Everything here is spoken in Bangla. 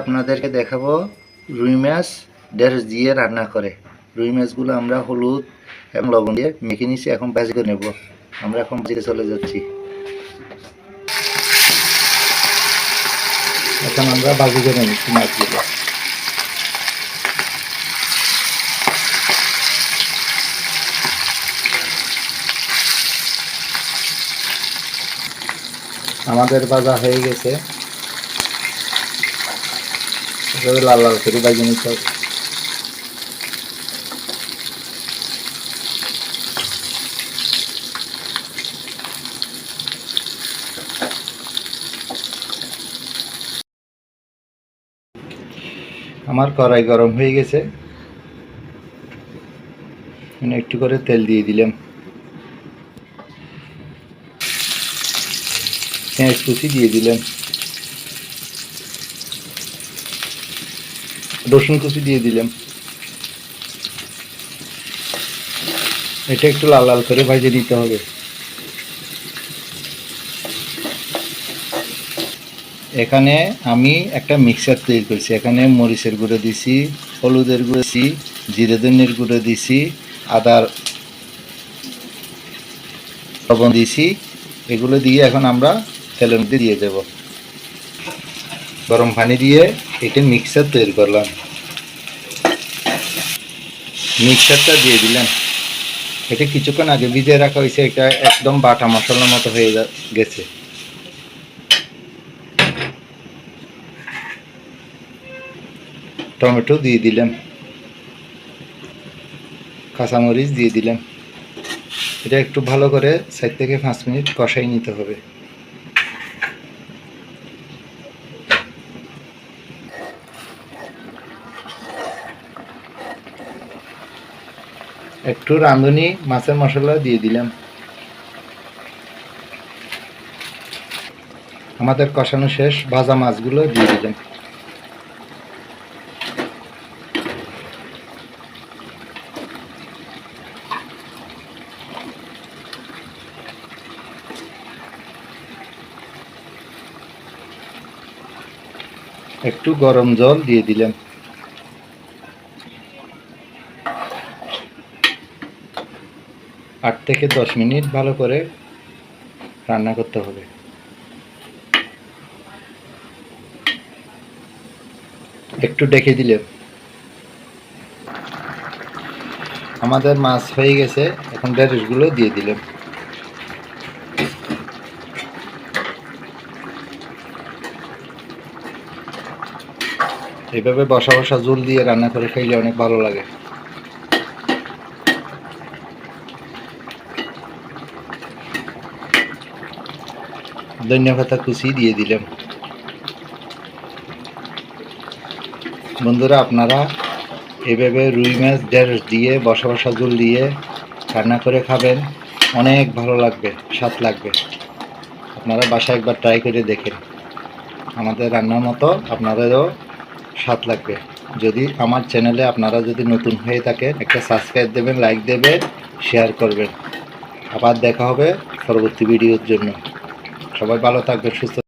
আপনাদেরকে দেখাবো রুই মাছ ঢেঁড়স দিয়ে রান্না করে। রুই মাছগুলো আমরা হলুদ এবং লবণ দিয়ে মেখে নিয়েছি এখন ভাজি করে নেব। আমরা এখন ভাজিতে চলে যাচ্ছি। এখন আমরা ভাজি করে নিচ্ছি মাছগুলো। আমাদের বাজা হয়ে গেছে। লাল লাল করে ভাজে নিতে আমার কড়াই গরম হয়ে গেছে। একটু করে তেল দিয়ে দিলাম। পেঁয়াজ কুচি দিয়ে দিলাম। রসুন কুচি দিয়ে দিলাম। এটা একটু লাল লাল করে ভাজে নিতে হবে। এখানে আমি একটা মিক্সার তৈরি করছি। এখানে মরিচের গুঁড়ো দিছি, হলুদের গুঁড়ো দিছি, জিরে ধনের গুঁড়ো দিছি আদার লবণ দিছি। এগুলো দিয়ে এখন আমরা তেলের মধ্যে দিয়ে দেব। গরম পানি দিয়ে এটা মিক্সার তৈরি করলাম। মিক্সারটা দিয়ে দিলাম। এটা কিছুক্ষণ আগে ভিজিয়ে রাখা হয়েছে, এটা একদম বাটা মশলার মতো হয়ে গেছে। টমেটো দিয়ে দিলাম। কাঁচামরিচ দিয়ে দিলাম। এটা একটু ভালো করে চার থেকে পাঁচ মিনিট কষাই নিতে হবে। একটু রাঁধুনি, মাছের মশলা দিয়ে দিলাম। আমাদের কষানো শেষ, ভাজা মাছগুলো দিয়ে দিলাম। একটু গরম জল দিয়ে দিলাম। আট থেকে দশ মিনিট ভালো করে রান্না করতে হবে। একটু ডেকে দিলে। আমাদের মাছ হয়ে গেছে, এখন ঢেঁড়সগুলো দিয়ে দিলাম। এইভাবে বসা বসা জল দিয়ে রান্না করে খাইলে অনেক ভালো লাগে। ধন্যবাদ কুচি দিয়ে দিলাম। বন্ধুরা, আপনারা এভাবে রুই মাছ ঢেঁড়স দিয়ে, বসা বসা জল দিয়ে রান্না করে খাবেন। অনেক ভালো লাগবে, স্বাদ লাগবে। আপনারা বাসায় একবার ট্রাই করে দেখেন। আমাদের রান্নার মতো আপনাদেরও স্বাদ লাগবে। যদি আমার চ্যানেলে আপনারা যদি নতুন হয়ে থাকেন, একটা সাবস্ক্রাইব দেবেন লাইক দেবেন শেয়ার করবেন। আবার দেখা হবে পরবর্তী ভিডিওর জন্য। সবাই ভালো থাকবে সুস্থ